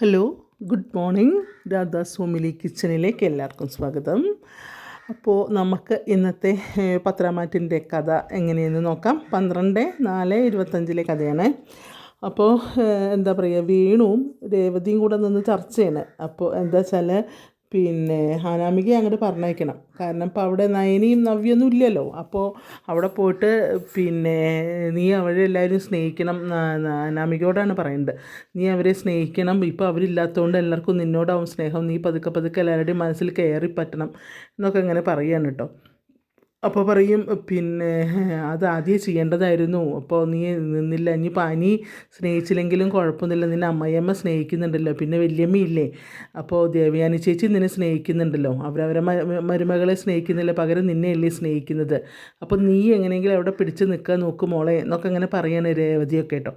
Hello good morning Radha's homely കിച്ചണിലേക്ക് എല്ലാവർക്കും സ്വാഗതം. അപ്പോൾ നമുക്ക് ഇന്നത്തെ പത്രമാറ്റിന്റെ കഥ എങ്ങനെയെന്ന് നോക്കാം. പന്ത്രണ്ട് നാല് ഇരുപത്തഞ്ചിലെ കഥയാണ്. അപ്പോൾ എന്താ പറയുക വീണുവും രേവതിയും കൂടെ നിന്ന് ചർച്ചയാണ്. അപ്പോൾ എന്താ വെച്ചാൽ പിന്നെ അനാമികയെ അങ്ങോട്ട് പറഞ്ഞയക്കണം. കാരണം ഇപ്പോൾ അവിടെ നയനിയും നവ്യൊന്നും ഇല്ലല്ലോ. അപ്പോൾ അവിടെ പോയിട്ട് പിന്നെ നീ അവരെ എല്ലാവരും സ്നേഹിക്കണം അനാമികയോടാണ് പറയുന്നത്. നീ അവരെ സ്നേഹിക്കണം. ഇപ്പോൾ അവരില്ലാത്തതുകൊണ്ട് എല്ലാവർക്കും നിന്നോടാവും സ്നേഹം. നീ പതുക്കെ പതുക്കെ എല്ലാവരുടെയും മനസ്സിൽ കയറി പറ്റണം എന്നൊക്കെ ഇങ്ങനെ പറയുകയാണ് കേട്ടോ. അപ്പോൾ പറയും പിന്നെ അത് ആദ്യം ചെയ്യേണ്ടതായിരുന്നു. അപ്പോൾ നീ നിന്നില്ല. ഇനി പനി സ്നേഹിച്ചില്ലെങ്കിലും കുഴപ്പമൊന്നുമില്ല. നിന്നെ അമ്മയമ്മ സ്നേഹിക്കുന്നുണ്ടല്ലോ. പിന്നെ വല്യമ്മയില്ലേ അപ്പോൾ ദേവയാനി ചേച്ചി നിന്നെ സ്നേഹിക്കുന്നുണ്ടല്ലോ. അവരവരെ മരുമകളെ സ്നേഹിക്കുന്നില്ല. പകരം നിന്നെയല്ലേ സ്നേഹിക്കുന്നത്. അപ്പോൾ നീ എങ്ങനെയെങ്കിലും അവിടെ പിടിച്ച് നിൽക്കാൻ നോക്ക് മോളെ എന്നൊക്കെ അങ്ങനെ പറയാണ് രേവതിയൊക്കെ കേട്ടോ.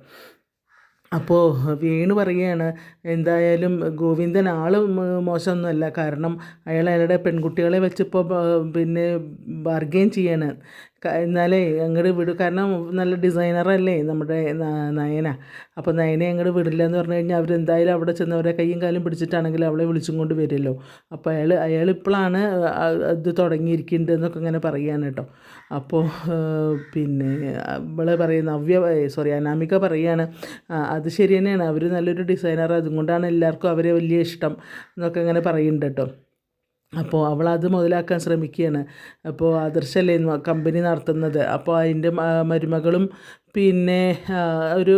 അപ്പോൾ വീണ് പറയുകയാണ് എന്തായാലും ഗോവിന്ദൻ ആൾ മോശമൊന്നുമല്ല. കാരണം അയാൾ അയാളുടെ പെൺകുട്ടികളെ വെച്ചിപ്പോൾ പിന്നെ ബാർഗെയിൻ ചെയ്യാണ്. എന്നാലേ അങ്ങോട്ട് വിടും. കാരണം നല്ല ഡിസൈനറല്ലേ നമ്മുടെ നയന. അപ്പോൾ നയനെ അങ്ങോട്ട് വിടില്ല എന്ന് പറഞ്ഞു കഴിഞ്ഞാൽ അവരെന്തായാലും അവിടെ ചെന്ന് അവരെ കൈയും കാലും പിടിച്ചിട്ടാണെങ്കിൽ അവളെ വിളിച്ചും കൊണ്ട് വരുമല്ലോ അപ്പോൾ അയാൾ അയാൾ ഇപ്പോഴാണ് ഇത് തുടങ്ങിയിരിക്കുന്നത് എന്നൊക്കെ ഇങ്ങനെ പറയുകയാണ് കേട്ടോ. അപ്പോൾ പിന്നെ ഇവളെ പറയുന്ന നവ്യ സോറി അനാമിക പറയുകയാണ് "ആ, അത് ശരി തന്നെയാണ്. അവർ നല്ലൊരു ഡിസൈനർ അതുകൊണ്ടാണ് എല്ലാവർക്കും അവരെ വലിയ ഇഷ്ടം എന്നൊക്കെ ഇങ്ങനെ പറയുന്നുണ്ട് കേട്ടോ. അപ്പോൾ അവൾ അത് മുതലാക്കാൻ ശ്രമിക്കുകയാണ്. അപ്പോൾ ആദർശല്ലേ കമ്പനി നടത്തുന്നത്. അപ്പോൾ അതിന്റെ മരുമകളും പിന്നെ ഒരു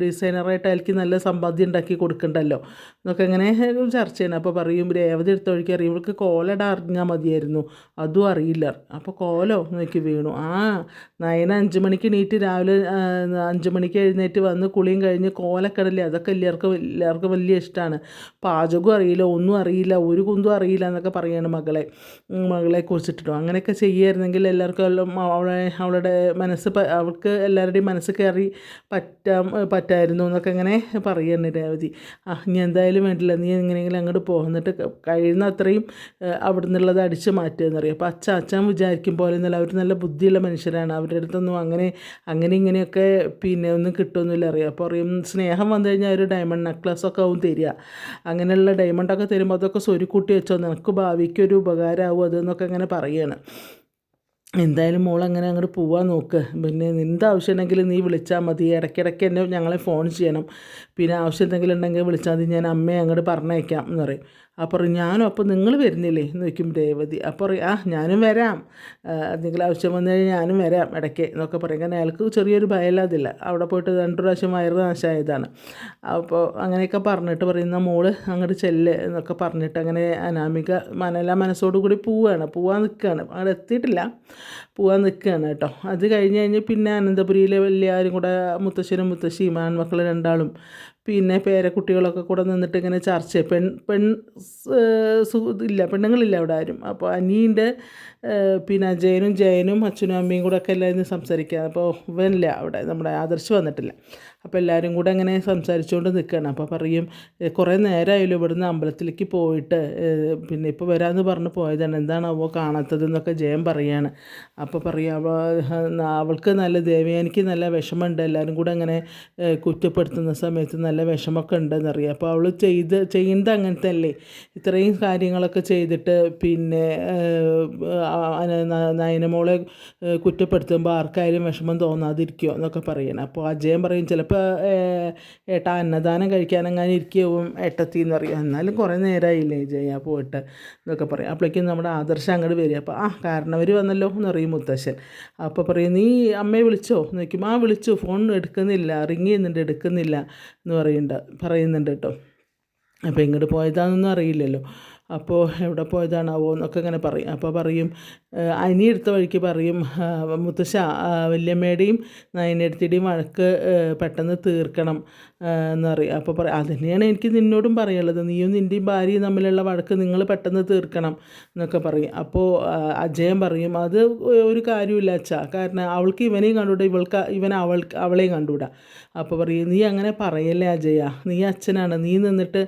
ഡിസൈനറായിട്ട് അയാൾക്ക് നല്ല സമ്പാദ്യം ഉണ്ടാക്കി കൊടുക്കണ്ടല്ലോ. എന്നൊക്കെ ഇങ്ങനെ ചർച്ച ചെയ്യണം അപ്പോൾ പറയും രേവതി എടുത്ത അറിയും. ഇവൾക്ക് കോലട അറിഞ്ഞാൽ മതിയായിരുന്നു. അതും അറിയില്ല. അപ്പോൾ കോലോ നോക്കി വീണു. ആ നയന അഞ്ച് മണിക്ക് നീറ്റ് രാവിലെ അഞ്ച് മണിക്ക് എഴുന്നേറ്റ് വന്ന് കുളിയും കഴിഞ്ഞ് കോലക്കടല്ലേ അതൊക്കെ എല്ലാവർക്കും എല്ലാവർക്കും വലിയ ഇഷ്ടമാണ് പാചകവും അറിയില്ല ഒന്നും അറിയില്ല ഒരു കുന്തും അറിയില്ല എന്നൊക്കെ പറയാണ് മകളെ. മകളെ കുറിച്ചിട്ടോ അങ്ങനെയൊക്കെ ചെയ്യായിരുന്നെങ്കിൽ എല്ലാവർക്കും എല്ലാം അവളെ അവളുടെ മനസ്സ് അവൾക്ക് അവൾക്ക് എല്ലാവരുടെയും മനസ്സ് കയറി പറ്റാം പറ്റായിരുന്നു എന്നൊക്കെ ഇങ്ങനെ പറയാണ് രേവതി. ആ ഇനി എന്തായാലും വേണ്ടില്ല. നീ എങ്ങനെയെങ്കിലും അങ്ങോട്ട് പോകുന്നിട്ട് കഴിയുന്ന അത്രയും അവിടെ നിന്നുള്ളത് അടിച്ച് മാറ്റുക എന്നറിയാം അപ്പോൾ അച്ഛൻ അച്ഛൻ വിചാരിക്കും പോലെ എന്നല്ല അവർ നല്ല ബുദ്ധിയുള്ള മനുഷ്യരാണ്. അവരുടെ അടുത്തൊന്നും അങ്ങനെ അങ്ങനെ ഇങ്ങനെയൊക്കെ പിന്നെ ഒന്നും കിട്ടുമൊന്നുമില്ല അറിയാം. അപ്പോൾ പറയും സ്നേഹം വന്നു കഴിഞ്ഞാൽ ഒരു ഡയമണ്ട് നെക്ലസ് ഒക്കെ ആവും തരിക. അങ്ങനെയുള്ള ഡയമണ്ടൊക്കെ തരുമ്പോൾ അതൊക്കെ സ്വരുക്കൂട്ടി വെച്ചോ. നിനക്ക് ഭാവിക്കൊരു ഉപകാരമാവും അതെന്നൊക്കെ അങ്ങനെ പറയുകയാണ് എന്തായാലും മോൾ അങ്ങനെ അങ്ങോട്ട് പോവാൻ നോക്ക്. പിന്നെ നിന്റെ ആവശ്യം നീ വിളിച്ചാൽ മതി. ഇടയ്ക്കിടയ്ക്ക് എന്നെ ഞങ്ങളെ ഫോൺ ചെയ്യണം. പിന്നെ ആവശ്യം എന്തെങ്കിലും ഉണ്ടെങ്കിൽ വിളിച്ചാൽ മതി. ഞാൻ അമ്മയെ അങ്ങോട്ട് പറഞ്ഞയക്കാം എന്ന് പറയും. അപ്പോൾ പറയും ഞാനും? അപ്പോൾ നിങ്ങൾ വരുന്നില്ലേ? എന്ന് ചോദിക്കും രേവതി അപ്പോൾ പറയും ആ ഞാനും വരാം. എന്തെങ്കിലും ആവശ്യം വന്നു കഴിഞ്ഞാൽ ഞാനും വരാം ഇടയ്ക്ക് എന്നൊക്കെ പറയും. കാരണം അയാൾക്ക് ചെറിയൊരു ഭയമില്ലാതില്ല അവിടെ പോയിട്ട് രണ്ട് പ്രാവശ്യം വയറ് നാശമായതാണ്. അപ്പോൾ അങ്ങനെയൊക്കെ പറഞ്ഞിട്ട് പറയുന്ന മോൾ അങ്ങോട്ട് ചെല്ല് എന്നൊക്കെ പറഞ്ഞിട്ട് അങ്ങനെ അനാമിക മനല മനസ്സോടു കൂടി പോവുകയാണ് പോവാൻ നിൽക്കുകയാണ്. അവിടെ എത്തിയിട്ടില്ല. പോവാൻ നിൽക്കുകയാണ് കേട്ടോ. അത് കഴിഞ്ഞ് കഴിഞ്ഞ് പിന്നെ അനന്തപുരിയിലെ ആരും കൂടെ മുത്തശ്ശനും മുത്തശ്ശിയും ആൺമക്കൾ രണ്ടാളും പിന്നെ പേരക്കുട്ടികളൊക്കെ കൂടെ നിന്നിട്ട് ഇങ്ങനെ ചർച്ച. പെൺ പെൺ ഇല്ല പെണ്ണുങ്ങളില്ല അവിടെ ആരും. അപ്പോൾ അനീന്റെ പിന്നെ അജയനും ജയനും അച്ഛനും അമ്മയും കൂടെ ഒക്കെ എല്ലാവരും സംസാരിക്കുക അപ്പോൾ ഇവനില്ല അവിടെ നമ്മുടെ ആദർശ് വന്നിട്ടില്ല. അപ്പോൾ എല്ലാവരും കൂടെ അങ്ങനെ സംസാരിച്ചുകൊണ്ട് നിൽക്കുകയാണ് അപ്പോൾ പറയും "ഏ, കുറേ നേരമായല്ലോ ഇവിടുന്ന് അമ്പലത്തിലേക്ക് പോയിട്ട്. പിന്നെ ഇപ്പോൾ വരാമെന്ന് പറഞ്ഞ് പോയതാണ്. എന്താണാവോ കാണാത്തത് എന്നൊക്കെ ജയൻ പറയാണ്. അപ്പോൾ പറയും അവ അവൾക്ക് നല്ല ദേവയാനിക്ക് നല്ല വിഷമമുണ്ട്. എല്ലാവരും കൂടെ അങ്ങനെ കുറ്റപ്പെടുത്തുന്ന സമയത്ത് നല്ല വിഷമമൊക്കെ ഉണ്ടെന്നറിയാം. അപ്പോൾ അവൾ ചെയ്ത് ചെയ്യുന്നത് അങ്ങനത്തെ അല്ലേ ഇത്രയും കാര്യങ്ങളൊക്കെ ചെയ്തിട്ട് പിന്നെ നയനമോളെ കുറ്റപ്പെടുത്തുമ്പോൾ ആർക്കായാലും വിഷമം തോന്നാതിരിക്കുമോ എന്നൊക്കെ പറയണം. അപ്പോൾ അജയൻ പറയും ചിലപ്പോൾ ഏട്ടാ അന്നദാനം കഴിക്കാൻ കഴിക്കാനെങ്ങാനും ഇരിക്കും ഏട്ടത്തി എന്ന് പറയും. എന്നാലും കുറേ നേരമായില്ലേ ജയ പോയിട്ട് എന്നൊക്കെ പറയും. അപ്പോഴേക്കും നമ്മുടെ ആദർശം അങ്ങോട്ട് വരിക. അപ്പോൾ ആ കാരണവർ വന്നല്ലോ എന്ന് പറയും മുത്തശ്ശൻ. അപ്പോൾ പറയും നീ അമ്മയെ വിളിച്ചോ? എന്ന് ആ വിളിച്ചു. ഫോൺ എടുക്കുന്നില്ല. റിങ് ചെയ്യുന്നുണ്ട്. എടുക്കുന്നില്ല. എന്ന് പറയുന്നുണ്ട് പറയുന്നുണ്ട് കേട്ടോ. അപ്പോൾ ഇങ്ങോട്ട് പോയതാണെന്നൊന്നും അറിയില്ലല്ലോ. അപ്പോൾ എവിടെ പോയതാണാവോ? എന്നൊക്കെ ഇങ്ങനെ പറയും. അപ്പോൾ പറയും അനി എടുത്ത വഴിക്ക് പറയും മുത്തശ്ശ വല്യമ്മയുടെയും നയനടുത്തിയുടെയും വഴക്ക് പെട്ടെന്ന് തീർക്കണം എന്ന് പറയും. അപ്പോൾ പറയും അത് തന്നെയാണ് എനിക്ക് നിന്നോടും പറയുള്ളത് നീയും നിന്റെയും ഭാര്യയും തമ്മിലുള്ള വഴക്ക് നിങ്ങൾ പെട്ടെന്ന് തീർക്കണം എന്നൊക്കെ പറയും. അപ്പോൾ അജയം അജയൻ പറയും അത് ഒരു കാര്യമില്ല അച്ഛാ. കാരണം അവൾക്ക് ഇവനെയും കണ്ടുകൂടാ. ഇവൾക്ക് ഇവൻ അവൾ അവളെയും കണ്ടുകൂടാ. അപ്പോൾ പറയും നീ അങ്ങനെ പറയല്ലേ അജയ? നീ അച്ഛനാണ്. നീ നിന്നിട്ട്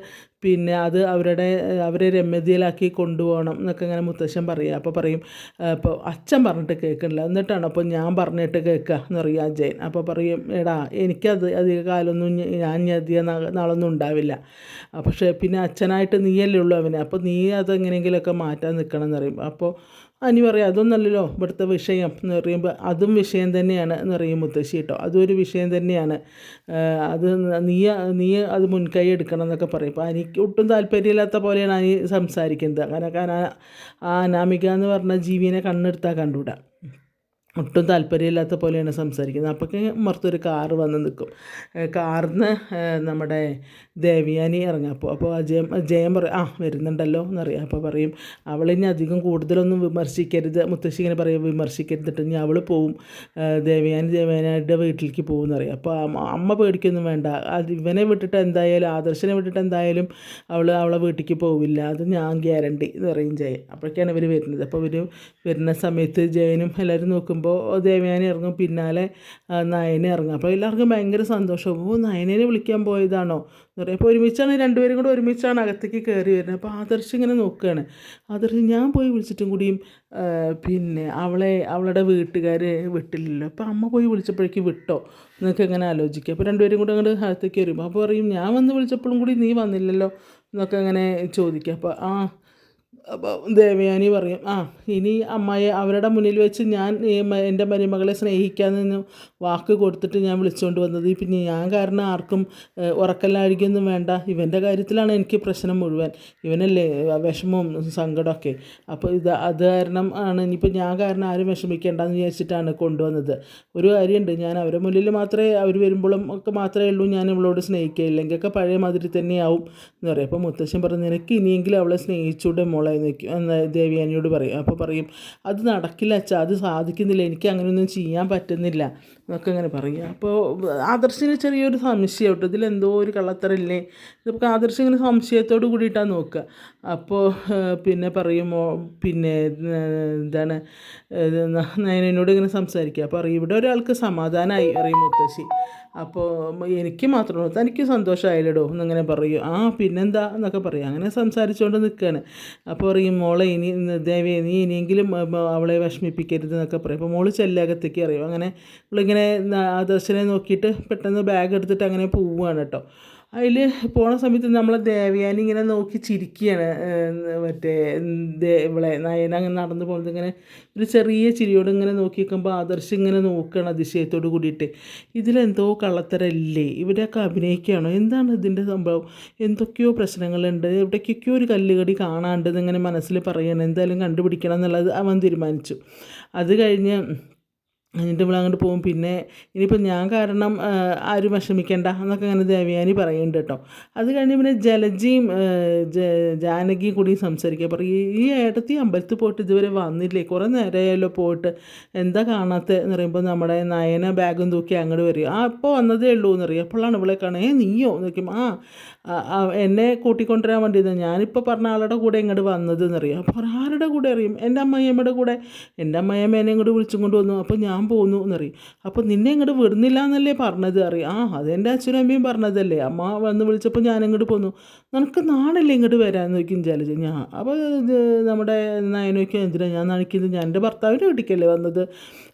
പിന്നെ അത് അവരുടെ അവരെ രമ്യതയിലാക്കി കൊണ്ടുപോകണം എന്നൊക്കെ ഇങ്ങനെ മുത്തശ്ശൻ പറയുക അപ്പോൾ പറയും അപ്പോൾ അച്ഛൻ പറഞ്ഞിട്ട് കേൾക്കണില്ല. എന്നിട്ടാണ് അപ്പോൾ ഞാൻ പറഞ്ഞിട്ട് കേൾക്കുക എന്ന് പറയാ ജയൻ അപ്പോൾ പറയും എടാ എനിക്കത് അധിക കാലമൊന്നും ഞാൻ അധിക നാളൊന്നും ഉണ്ടാവില്ല. പക്ഷേ പിന്നെ അച്ഛനായിട്ട് നീയല്ലേ ഉള്ളൂ അവനെ. അപ്പോൾ നീ അതെങ്ങനെയെങ്കിലുമൊക്കെ മാറ്റാൻ നിൽക്കണം എന്ന് അപ്പോൾ അനി പറയാം അതൊന്നല്ലല്ലോ ഇവിടുത്തെ വിഷയം എന്ന് പറയുമ്പോൾ അതും വിഷയം തന്നെയാണ് എന്ന് പറയും മുത്തശ്ശി കേട്ടോ. അതും ഒരു വിഷയം തന്നെയാണ്. അത് നീ നീ അത് മുൻകൈ എടുക്കണം എന്നൊക്കെ പറയും. അപ്പോൾ എനിക്ക് ഒട്ടും താല്പര്യമില്ലാത്ത പോലെയാണ് അനി സംസാരിക്കുന്നത്. അങ്ങനെ ആ അനാമിക എന്ന് പറഞ്ഞ ജീവിനെ കണ്ണെടുത്താൽ കണ്ടുകൂടാ. ഒട്ടും താല്പര്യമില്ലാത്ത പോലെയാണ് സംസാരിക്കുന്നത്. അപ്പോഴൊക്കെ മറുത്തൊരു കാർ വന്ന് നിൽക്കും കാറിന്ന് നമ്മുടെ ദേവിയാനി ഇറങ്ങും. അപ്പോൾ അപ്പോൾ അജയം ജയം പറയും ആ വരുന്നുണ്ടല്ലോ എന്നറിയാം. അപ്പോൾ പറയും അവളിനി അധികം കൂടുതലൊന്നും വിമർശിക്കരുത്. മുത്തശ്ശി ഇങ്ങനെ പറയും വിമർശിക്കരുതിട്ട് ഇനി അവൾ പോവും. ദേവിയാനി ദേവയാനി ദേവയാനിയുടെ വീട്ടിലേക്ക് പോകും എന്നറിയാം. അപ്പോൾ അമ്മ പേടിക്കൊന്നും വേണ്ട. അത് ഇവനെ വിട്ടിട്ട് എന്തായാലും ആദർശനെ വിട്ടിട്ട് എന്തായാലും അവൾ അവളെ വീട്ടിലേക്ക് പോവില്ല. അത് ഞാൻ ഗ്യാരണ്ടി എന്ന് പറയും ജയൻ അപ്പോഴൊക്കെയാണ് ഇവർ വരുന്നത്. അപ്പോൾ ഇവർ വരുന്ന സമയത്ത് ജയനും എല്ലാവരും നോക്കുമ്പോൾ ദേവയാനി ഇറങ്ങും പിന്നാലെ നയനെ ഇറങ്ങും. അപ്പോൾ എല്ലാവർക്കും ഭയങ്കര സന്തോഷം. ഓ നയനേനെ വിളിക്കാൻ പോയതാണോ? എന്ന് പറയും. അപ്പോൾ ഒരുമിച്ചാണ് രണ്ടുപേരും കൂടെ ഒരുമിച്ചാണ് അകത്തേക്ക് കയറി വരുന്നത്. അപ്പോൾ ആദർശ് ഇങ്ങനെ നോക്കുകയാണ്. ആദർശ് ഞാൻ പോയി വിളിച്ചിട്ടും കൂടിയും പിന്നെ അവളെ അവളുടെ വീട്ടുകാർ വിട്ടില്ലല്ലോ. അപ്പോൾ അമ്മ പോയി വിളിച്ചപ്പോഴേക്ക് വിട്ടോ? എന്നൊക്കെ ഇങ്ങനെ ആലോചിക്കുക. അപ്പോൾ രണ്ടുപേരും കൂടെ അങ്ങോട്ട് അകത്തേക്ക് വരുമ്പോൾ അപ്പോൾ പറയും ഞാൻ വന്ന് വിളിച്ചപ്പോഴും കൂടി നീ വന്നില്ലല്ലോ? എന്നൊക്കെ അങ്ങനെ ചോദിക്കുക. അപ്പോൾ ആ അപ്പോൾ ദേവയാനി പറയും ആ ഇനി അമ്മയെ അവരുടെ മുന്നിൽ വെച്ച് ഞാൻ എന്റെ മരുമകളെ സ്നേഹിക്കാമെന്ന് വാക്ക് കൊടുത്തിട്ട് ഞാൻ വിളിച്ചുകൊണ്ട് വന്നത്. പിന്നെ ഞാൻ കാരണം ആർക്കും ഏഹ്, ഉറക്കല്ലായിരിക്കൊന്നും വേണ്ട. ഇവന്റെ കാര്യത്തിലാണ് എനിക്ക് പ്രശ്നം മുഴുവൻ. ഇവനല്ലേ വിഷമവും സങ്കടമൊക്കെ. അപ്പോൾ ഇത് അത് കാരണം ആണ് ഇനിയിപ്പോൾ ഞാൻ കാരണം ആരും വിഷമിക്കേണ്ടെന്ന് വിചാരിച്ചിട്ടാണ് കൊണ്ടുവന്നത്. ഒരു കാര്യമുണ്ട് ഞാൻ അവരുടെ മുന്നിൽ മാത്രമേ അവർ വരുമ്പോഴും ഒക്കെ മാത്രമേ ഉള്ളൂ ഞാൻ ഇവളോട് സ്നേഹിക്കുക ഇല്ലെങ്കിൽ ഒക്കെ പഴയ മാതിരി തന്നെയാവും എന്ന് പറയും. അപ്പോൾ മുത്തശ്ശൻ പറഞ്ഞു നിനക്ക് ഇനിയെങ്കിലും അവളെ സ്നേഹിച്ചൂടെ മോളെ? നിൽക്കും എന്ന് ദേവിയാനിയോട് പറയും. അപ്പോൾ പറയും അത് നടക്കില്ല അച്ഛാ അത് സാധിക്കുന്നില്ല. എനിക്ക് അങ്ങനെയൊന്നും ചെയ്യാൻ പറ്റുന്നില്ല. എന്നൊക്കെ അങ്ങനെ പറയുക. അപ്പോൾ ആദർശിന് ചെറിയൊരു സംശയം കേട്ടോ ഇതിലെന്തോ ഒരു കള്ളത്തരല്ലേ? ഇതൊക്കെ ആദർശ് ഇങ്ങനെ സംശയത്തോട് കൂടിയിട്ടാണ് നോക്കുക. അപ്പോൾ പിന്നെ പറയുമോ? പിന്നെ എന്താണ് നയനോട് ഇങ്ങനെ സംസാരിക്കുക. അപ്പോൾ അറിയും ഇവിടെ ഒരാൾക്ക് സമാധാനമായി അറിയും മുത്തശ്ശി. അപ്പോൾ എനിക്ക് മാത്രമേ തനിക്ക് സന്തോഷമായില്ലടോ എന്നിങ്ങനെ പറയും. ആ പിന്നെന്താ എന്നൊക്കെ പറയും. അങ്ങനെ സംസാരിച്ചുകൊണ്ട് നിൽക്കുകയാണ് അപ്പോൾ പറയും മോളെ ഇനി ദേവേ നീ ഇനിയെങ്കിലും അവളെ വിഷമിപ്പിക്കരുത് എന്നൊക്കെ പറയും. അപ്പോൾ മോൾ ചെല്ലകത്തേക്ക് അറിയും. അങ്ങനെ ഇവളിങ്ങനെ ന- ആദർശനെ നോക്കിയിട്ട് പെട്ടെന്ന് ബാഗ് എടുത്തിട്ട് അങ്ങനെ പോവുകയാണ് കേട്ടോ. അതിൽ പോണ സമയത്ത് നമ്മളെ ദേവയാനി ഇങ്ങനെ നോക്കി ചിരിക്കുകയാണ് മറ്റേ ദേ ഇവളെ നയന അങ്ങനെ നടന്നു പോകുന്നത് ഇങ്ങനെ ഒരു ചെറിയ ചിരിയോട് ഇങ്ങനെ നോക്കി നിൽക്കുമ്പോൾ ആദർശ് ഇങ്ങനെ നോക്കുകയാണ് അതിശയത്തോട് കൂടിയിട്ട്. ഇതിലെന്തോ കള്ളത്തരല്ലേ? ഇവരൊക്കെ അഭിനയിക്കുകയാണോ? എന്താണ് ഇതിന്റെ സംഭവം? എന്തൊക്കെയോ പ്രശ്നങ്ങളുണ്ട്. എവിടേക്കൊക്കെയോ ഒരു കല്ലുകടി കാണാണ്ട് ഇങ്ങനെ മനസ്സിൽ പറയണം എന്തായാലും കണ്ടുപിടിക്കണം എന്നുള്ളത് അവൻ തീരുമാനിച്ചു. അത് കഴിഞ്ഞ് എന്നിട്ട് ഇവിടെ അങ്ങോട്ട് പോകും. പിന്നെ ഇനിയിപ്പോൾ ഞാൻ കാരണം ആരും വിഷമിക്കേണ്ട എന്നൊക്കെ അങ്ങനെ ദേവയാനി പറയുന്നുണ്ട് കേട്ടോ. അത് കഴിഞ്ഞ് പിന്നെ ജലജിയും ജാനകിയും കൂടി സംസാരിക്കുക പറയും "ഈ- ഏട്ടത്തി അമ്പലത്തിൽ പോയിട്ട് ഇതുവരെ വന്നില്ലേ? കുറേ നേരമായല്ലോ പോയിട്ട്. എന്താ കാണാത്ത എന്ന് പറയുമ്പോൾ നമ്മുടെ നയന ബാഗും തൂക്കി അങ്ങോട്ട് വരിക ആ ഇപ്പോൾ വന്നതേ ഉള്ളൂ എന്ന് പറയും. അപ്പോഴാണ് ഇവളെ കാണാൻ ഏ നീയോ? എന്ന് നോക്കും ആ എന്നെ കൂട്ടിക്കൊണ്ടുവരാൻ വേണ്ടിയിരുന്നു ഞാനിപ്പോൾ പറഞ്ഞ ആളുടെ കൂടെ ഇങ്ങോട്ട് വന്നത് എന്നറിയാം അപ്പോൾ ആരുടെ കൂടെ അറിയും? എന്റെ അമ്മയമ്മയുടെ കൂടെ. എന്റെ അമ്മയമ്മേനെ എന്നെ ഇങ്ങോട്ട് വിളിച്ചും കൊണ്ട് വന്നു. അപ്പോൾ ഞാൻ പോന്നു എന്നറിയും അപ്പോൾ നിന്നെ ഇങ്ങോട്ട് വിടുന്നില്ല എന്നല്ലേ പറഞ്ഞത് അറിയാം ആ അതെന്റെ അച്ഛനും അമ്മയും പറഞ്ഞതല്ലേ. അമ്മ വന്ന് വിളിച്ചപ്പോൾ ഞാൻ ഇങ്ങോട്ട് പോന്നു. നിനക്ക് നാണല്ലേ ഇങ്ങോട്ട് വരാൻ നോക്കി ജലജ. ഞാൻ അപ്പോൾ നമ്മുടെ നയനോയ്ക്ക് എന്തിനാ ഞാൻ നനയ്ക്കുന്നത് ഞാൻ എന്റെ ഭർത്താവിന്റെ വീട്ടിലേക്കല്ലേ വന്നത്.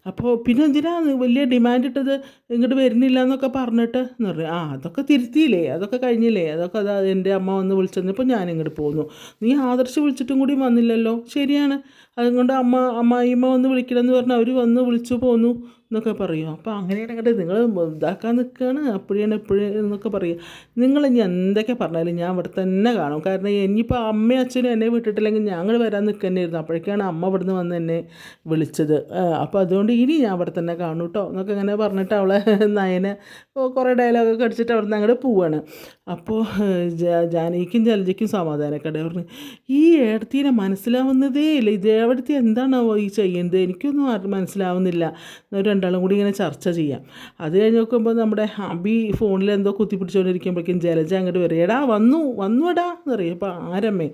അപ്പോൾ പിന്നെ എന്തിനാ വലിയ ഡിമാൻഡ് ഇട്ടത്? ഇങ്ങോട്ട് വരുന്നില്ല എന്നൊക്കെ പറഞ്ഞിട്ട് എന്ന് പറയും ആ അതൊക്കെ തിരുത്തിയില്ലേ? അതൊക്കെ കഴിഞ്ഞില്ലേ? അതൊക്കെ അതാ എന്റെ അമ്മ വന്ന് വിളിച്ചപ്പോൾ ഞാൻ ഇങ്ങോട്ട് പോന്നു. നീ ആദർശ് വിളിച്ചിട്ടും കൂടി വന്നില്ലല്ലോ? ശരിയാണ്. അതുകൊണ്ട് അമ്മ അമ്മായിമ്മ വന്ന് വിളിക്കണമെന്ന് പറഞ്ഞ് അവർ വന്ന് വിളിച്ചു പോന്നു. എന്നൊക്കെ പറയും. അപ്പോൾ അങ്ങനെയാണ് കണ്ടത് നിങ്ങൾ ഇതാക്കാൻ നിൽക്കുകയാണ് അപ്പോഴാണ് എപ്പോഴും എന്നൊക്കെ പറയും. നിങ്ങൾ ഇനി എന്തൊക്കെ പറഞ്ഞാലും ഞാൻ ഇവിടെ തന്നെ കാണും. കാരണം ഇനിയിപ്പോൾ അമ്മയും അച്ഛനും എന്നെ വിട്ടിട്ടില്ലെങ്കിൽ ഞങ്ങൾ വരാൻ നിൽക്കുന്നതായിരുന്നു അപ്പോഴേക്കാണ് അമ്മ ഇവിടുന്ന് വന്ന് എന്നെ വിളിച്ചത്. അപ്പോൾ അതുകൊണ്ട് ഇനി ഞാൻ ഇവിടെ തന്നെ കാണും കേട്ടോ എന്നൊക്കെ ഇങ്ങനെ പറഞ്ഞിട്ട് അവളെ നയനെ കുറേ ഡയലോഗൊക്കെ അടിച്ചിട്ട് അവിടെ നിന്ന് അങ്ങോട്ട് പോവാണ് അപ്പോൾ ജാനകിക്കും ജലജയ്ക്കും സമാധാനക്കട പറഞ്ഞു ഈ ഏടത്തീനെ മനസ്സിലാവുന്നതേ ഇല്ല ഇത് എവിടത്തെ എന്താണോ ഈ ചെയ്യുന്നത് എനിക്കൊന്നും മനസ്സിലാവുന്നില്ല. രണ്ടാളും കൂടി ഇങ്ങനെ ചർച്ച ചെയ്യാം. അത് കഴിഞ്ഞ് നോക്കുമ്പോൾ നമ്മുടെ അബി ഫോണിൽ എന്തോ കുത്തിപ്പിടിച്ചുകൊണ്ടിരിക്കുമ്പോഴേക്കും ജലജ അങ്ങോട്ട് വരും. എടാ വന്നു വന്നു എടാ എന്ന് പറയും. അപ്പോൾ ആരമ്മേ?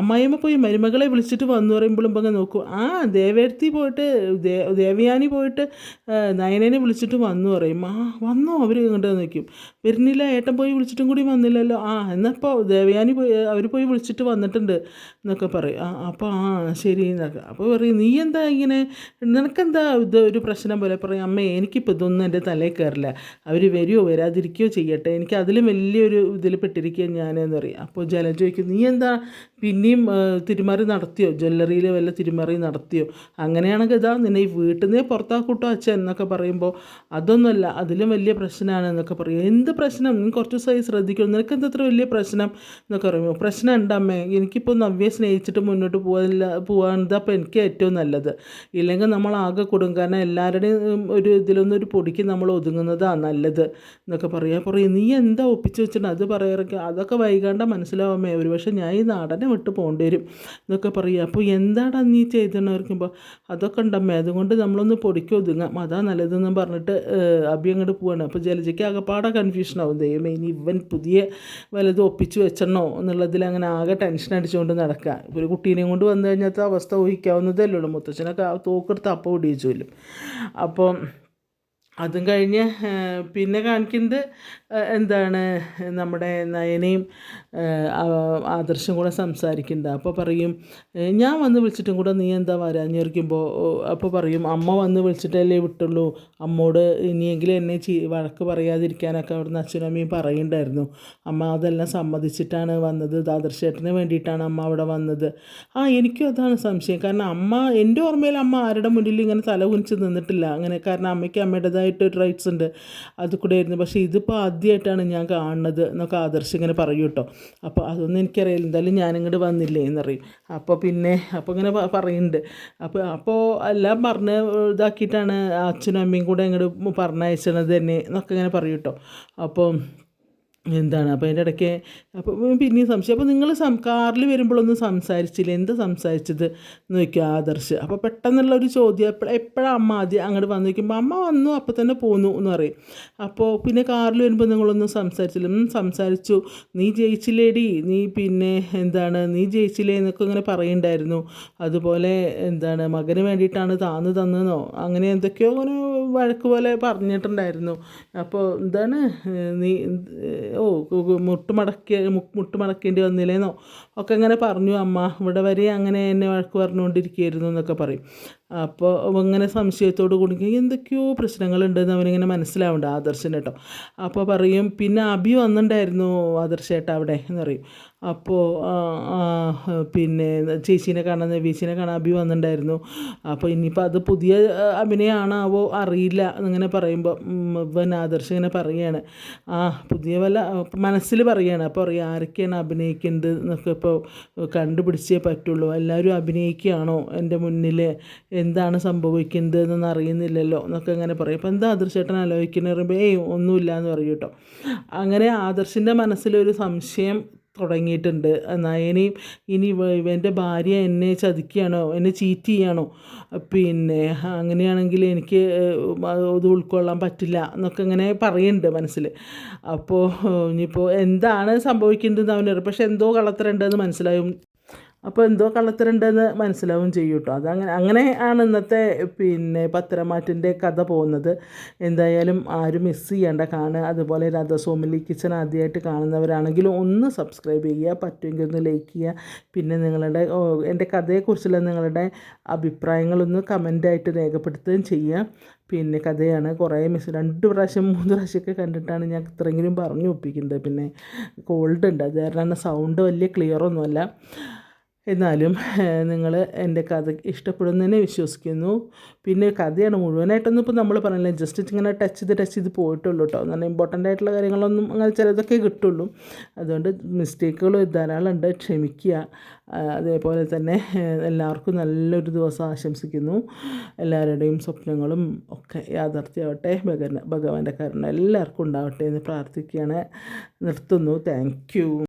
അമ്മായിമ്മ പോയി മരുമകളെ വിളിച്ചിട്ട് വന്നു പറയുമ്പോഴും ഇപ്പം നോക്കൂ. ആ ദേവേർത്തി പോയിട്ട് ദേവയാനി പോയിട്ട് നയനേനെ വിളിച്ചിട്ട് വന്നു പറയും. ആ വന്നോ? അവർ ഇങ്ങോട്ട് നിൽക്കും വരുന്നില്ല ഏട്ടൻ പോയി വിളിച്ചിട്ടും കൂടി വന്നില്ലല്ലോ. ആ എന്നപ്പോൾ ദേവയാനി പോയി അവർ പോയി വിളിച്ചിട്ട് വന്നിട്ടുണ്ട് എന്നൊക്കെ പറയും. ആ അപ്പോൾ ആ ശരി എന്നൊക്കെ. അപ്പോൾ പറയും നീ എന്താ ഇങ്ങനെ നിനക്കെന്താ ഇത് ഒരു പ്രശ്നം? പോലെ പറയും അമ്മ എനിക്കിപ്പോൾ ഇതൊന്നും എന്റെ തലയിൽ കയറില്ല അവർ വരുമോ വരാതിരിക്കുകയോ ചെയ്യട്ടെ. എനിക്ക് അതിലും വലിയൊരു ഇതിൽ പെട്ടിരിക്കുക ഞാനെന്ന് പറയും. അപ്പോൾ ജലം ചോദിക്കും നീ എന്താ പിന്നെയും തിരുമാറി നടത്തിയോ? ജ്വല്ലറിയിൽ വല്ല തിരുമറി നടത്തിയോ? അങ്ങനെയാണെങ്കിൽ ഇതാ നിന്നെ ഈ വീട്ടിൽ നിന്നേ പുറത്താക്കൂട്ടോ അച്ഛൻ എന്നൊക്കെ പറയുമ്പോൾ അതൊന്നുമല്ല അതിലും വലിയ പ്രശ്നമാണ് എന്നൊക്കെ പറയും. എന്ത് പ്രശ്നം? നീ കുറച്ച് ദിവസമായി ശ്രദ്ധിക്കണം നിനക്ക് എന്തത്ര വലിയ പ്രശ്നം? എന്നൊക്കെ പറയുമ്പോൾ പ്രശ്നം ഉണ്ടമ്മേ എനിക്കിപ്പോൾ നവ്യെ സ്നേഹിച്ചിട്ട് മുന്നോട്ട് പോകാനില്ല പോകാനതപ്പോൾ എനിക്ക് ഏറ്റവും നല്ലത്. ഇല്ലെങ്കിൽ നമ്മൾ ആകെ കാരണം എല്ലാവരുടെയും ഉം, ഒരു ഇതിലൊന്നും ഒരു പൊടിക്ക് നമ്മൾ ഒതുങ്ങുന്നതാണ് നല്ലത് എന്നൊക്കെ പറയാ. പറയും നീ എന്താ ഒപ്പിച്ച് വെച്ചിട്ട് അത് പറയാറൊക്കെ? അതൊക്കെ വൈകാണ്ട മനസ്സിലാവുമേ. ഒരു പക്ഷേ ഞാൻ ഈ നാടനെ വിട്ട് പോകേണ്ടി വരും എന്നൊക്കെ പറയുക അപ്പോൾ എന്താടാ നീ ചെയ്തെന്ന് അതൊക്കെ ഉണ്ടമ്മേ അതുകൊണ്ട് നമ്മളൊന്ന് പൊടിക്ക് ഒതുങ്ങാം. അതാ നല്ലതെന്ന് പറഞ്ഞിട്ട് അഭി അങ്ങോട്ട് പോവാണ്. അപ്പോൾ ജലജയ്ക്ക് ആകെപ്പാടെ കൺഫ്യൂഷൻ ആവും. ദൈവമേ ഇനി ഇവൻ പുതിയ വലത് ഒപ്പിച്ച് വെച്ചണോ എന്നുള്ളതിൽ അങ്ങനെ ആകെ ടെൻഷൻ അടിച്ചുകൊണ്ട് നടക്കുക ഒരു കുട്ടീനെയും കൊണ്ട് വന്നു കഴിഞ്ഞാൽ അവസ്ഥ ഊഹിക്കാവുന്നതല്ലേ ഉള്ളൂ. മുത്തച്ഛനൊക്കെ തോക്കെടുത്ത് അപ്പം ഒടിയിച്ചു അപ്പോൾ അതും കഴിഞ്ഞ് പിന്നെ കാണിക്കുന്നത് എന്താണ് നമ്മുടെ നയനയും ആദർശം കൂടെ സംസാരിക്കുന്നത് അപ്പോൾ പറയും ഞാൻ വന്ന് വിളിച്ചിട്ടും കൂടെ നീ എന്താ വരാഞ്ഞിരിക്കുമ്പോൾ അപ്പോൾ പറയും അമ്മ വന്ന് വിളിച്ചിട്ടല്ലേ വിട്ടുള്ളൂ. അമ്മോട് ഇനിയെങ്കിലും എന്നെ ചീ വഴക്ക് പറയാതിരിക്കാനൊക്കെ അവിടുന്ന് അച്ഛനും അമ്മയും പറയുന്നുണ്ടായിരുന്നു. അമ്മ അതെല്ലാം സമ്മതിച്ചിട്ടാണ് വന്നത്. ആദർശേട്ടന് വേണ്ടിയിട്ടാണ് അമ്മ അവിടെ വന്നത്. ആ എനിക്കും അതാണ് സംശയം. കാരണം അമ്മ എന്റെ ഓർമ്മയിൽ അമ്മ ആരുടെ മുന്നിൽ ഇങ്ങനെ തല കുനിച്ച് നിന്നിട്ടില്ല. അങ്ങനെ കാരണം അമ്മയ്ക്ക് അമ്മയുടേതായിട്ട് ഒരു റൈറ്റ്സ് ഉണ്ട്. അത് കൂടെ ആയിരുന്നു. പക്ഷേ ഇതിപ്പോൾ ആദ്യമായിട്ടാണ് ഞാൻ കാണുന്നത് എന്നൊക്കെ ആദർശ് ഇങ്ങനെ പറയും കേട്ടോ. അപ്പോൾ അതൊന്നും എനിക്കറിയില്ല. എന്തായാലും ഞാനിങ്ങോട്ട് വന്നില്ലേ എന്നറിയും. അപ്പോൾ പിന്നെ അപ്പോൾ ഇങ്ങനെ പറയുന്നുണ്ട് അപ്പോൾ അപ്പോൾ എല്ലാം പറഞ്ഞ് ഇതാക്കിയിട്ടാണ് അച്ഛനും അമ്മയും കൂടെ ഇങ്ങോട്ട് പറഞ്ഞയച്ചത് തന്നെ എന്നൊക്കെ ഇങ്ങനെ പറയും കേട്ടോ. അപ്പോൾ എന്താണ്? അപ്പോൾ അതിന്റെ ഇടയ്ക്ക് അപ്പോൾ പിന്നെയും സംശയം. അപ്പോൾ നിങ്ങൾ സം കാറിൽ വരുമ്പോഴൊന്നും സംസാരിച്ചില്ല. എന്ത് സംസാരിച്ചത് എന്ന് ചോദിക്കുക ആദർശ്? അപ്പോൾ പെട്ടെന്നുള്ള ഒരു ചോദ്യം എപ്പോഴാണ് എപ്പോഴാണ് അമ്മ ആദ്യം അങ്ങോട്ട് വന്ന് നോക്കുമ്പോൾ അമ്മ വന്നു അപ്പോൾ തന്നെ പോന്നു എന്ന് പറയും. അപ്പോൾ പിന്നെ കാറിൽ വരുമ്പോൾ നിങ്ങളൊന്നും സംസാരിച്ചില്ല. "ഉം, സംസാരിച്ചു. നീ ജയിച്ചില്ലേടി. നീ പിന്നെ എന്താണ്? നീ ജയിച്ചില്ലേ എന്നൊക്കെ ഇങ്ങനെ പറയുന്നുണ്ടായിരുന്നു അതുപോലെ എന്താണ്? മകന് വേണ്ടിയിട്ടാണ് താന്ന് തന്നതെന്നോ അങ്ങനെ എന്തൊക്കെയോ അങ്ങനെ വഴക്ക് പോലെ പറഞ്ഞിട്ടുണ്ടായിരുന്നു. അപ്പോൾ എന്താണ് നീ ഓ മുട്ടുമടക്കി മുട്ടുമടക്കേണ്ടി മുട്ട് മുട്ട് വന്നില്ലേന്നോ? ഒക്കെ ഇങ്ങനെ പറഞ്ഞു അമ്മ ഇവിടെ വരെ അങ്ങനെ എന്നെ വഴക്ക് പറഞ്ഞുകൊണ്ടിരിക്കുകയായിരുന്നു എന്നൊക്കെ പറയും. അപ്പോൾ ഇങ്ങനെ സംശയത്തോട് കൂടി എന്തൊക്കെയോ പ്രശ്നങ്ങളുണ്ടെന്ന് അവനിങ്ങനെ മനസ്സിലാവുന്നുണ്ട് ആദർശൻ കേട്ടോ അപ്പോൾ പറയും പിന്നെ അഭി വന്നിട്ടുണ്ടായിരുന്നു ആദർശേട്ട അവിടെ എന്ന് പറയും. അപ്പോൾ പിന്നെ ചേച്ചീനെ കാണാൻ നവീച്ചിനെ കാണാൻ അഭി വന്നിട്ടുണ്ടായിരുന്നു അപ്പോൾ ഇനിയിപ്പോൾ അത് പുതിയ അഭിനയമാണാവോ അറിയില്ല എന്നിങ്ങനെ പറയുമ്പോൾ ഇവൻ ആദർശ് ഇങ്ങനെ പറയുകയാണ് ആ പുതിയ വല്ല മനസ്സിൽ പറയുകയാണ് അപ്പോൾ അറിയാം ആരൊക്കെയാണ് അഭിനയിക്കുന്നത് എന്നൊക്കെ ഇപ്പോൾ കണ്ടുപിടിച്ചേ പറ്റുള്ളൂ. എല്ലാവരും അഭിനയിക്കുകയാണോ എന്റെ മുന്നിൽ? എന്താണ് സംഭവിക്കുന്നത് എന്നൊന്നും അറിയുന്നില്ലല്ലോ എന്നൊക്കെ അങ്ങനെ പറയും. അപ്പോൾ എന്താ ആദർശേട്ടൻ ആലോചിക്കുന്നത് പറയുമ്പോൾ ഏയ് ഒന്നുമില്ല എന്ന് പറയും കേട്ടോ. അങ്ങനെ ആദർശിന്റെ മനസ്സിലൊരു സംശയം തുടങ്ങിയിട്ടുണ്ട്. നയനെയും ഇനി എന്റെ ഭാര്യ എന്നെ ചതിക്കുകയാണോ? എന്നെ ചീറ്റ് ചെയ്യുകയാണോ പിന്നെ അങ്ങനെയാണെങ്കിൽ എനിക്ക് അത് ഉൾക്കൊള്ളാൻ പറ്റില്ല എന്നൊക്കെ ഇങ്ങനെ പറയുന്നുണ്ട് മനസ്സിൽ അപ്പോൾ ഇനിയിപ്പോൾ എന്താണ് സംഭവിക്കേണ്ടതെന്ന് അവനറിയാം പക്ഷെ എന്തോ കളത്തരണ്ടെന്ന് മനസ്സിലായും അപ്പോൾ എന്തോ കള്ളത്തരുണ്ടെന്ന് മനസ്സിലാവും ചെയ്യും കേട്ടോ അതങ്ങനെ അങ്ങനെ ആണ് ഇന്നത്തെ പിന്നെ പത്തരമാറ്റിന്റെ കഥ പോകുന്നത്. എന്തായാലും ആരും മിസ് ചെയ്യേണ്ട. കാണുക. അതുപോലെ രാധാസ്വാമിലി കിച്ചൺ ആദ്യമായിട്ട് കാണുന്നവരാണെങ്കിലും ഒന്ന് സബ്സ്ക്രൈബ് ചെയ്യുക. പറ്റുമെങ്കിൽ ഒന്ന് ലൈക്ക് ചെയ്യുക. പിന്നെ നിങ്ങളുടെ എന്റെ കഥയെക്കുറിച്ചുള്ള നിങ്ങളുടെ അഭിപ്രായങ്ങളൊന്ന് കമന്റായിട്ട് രേഖപ്പെടുത്തുകയും ചെയ്യുക. പിന്നെ കഥയാണ് കുറേ മിസ് രണ്ട് പ്രാവശ്യം മൂന്ന് പ്രാവശ്യമൊക്കെ കണ്ടിട്ടാണ് ഞാൻ ഇത്രയെങ്കിലും പറഞ്ഞു ഒപ്പിക്കുന്നത്. പിന്നെ കോൾഡ് ഉണ്ട്. അത് കാരണം സൗണ്ട് വലിയ ക്ലിയർ ഒന്നുമല്ല. എന്നാലും നിങ്ങൾ എന്റെ കഥ ഇഷ്ടപ്പെടുന്നതിനെ വിശ്വസിക്കുന്നു. പിന്നെ കഥയാണ് മുഴുവനായിട്ടൊന്നും ഇപ്പോൾ നമ്മൾ പറഞ്ഞില്ല ജസ്റ്റ് ഇങ്ങനെ ടച്ച് ചെയ്ത് ടച്ച് ചെയ്ത് പോയിട്ടുള്ളൂ കേട്ടോ നല്ല ഇമ്പോർട്ടന്റ് ആയിട്ടുള്ള കാര്യങ്ങളൊന്നും അങ്ങനെ ചിലതൊക്കെ കിട്ടുള്ളൂ. അതുകൊണ്ട് മിസ്റ്റേക്കുകൾ ധാരാളം ഉണ്ട് ക്ഷമിക്കുക അതേപോലെ തന്നെ എല്ലാവർക്കും നല്ലൊരു ദിവസം ആശംസിക്കുന്നു. എല്ലാവരുടെയും സ്വപ്നങ്ങളും ഒക്കെ യാഥാർത്ഥ്യമാവട്ടെ. ഭഗവൻ ഭഗവാന്റെ കാരണം എല്ലാവർക്കും ഉണ്ടാവട്ടെ എന്ന് പ്രാർത്ഥിക്കുകയാണ്. നിർത്തുന്നു. താങ്ക്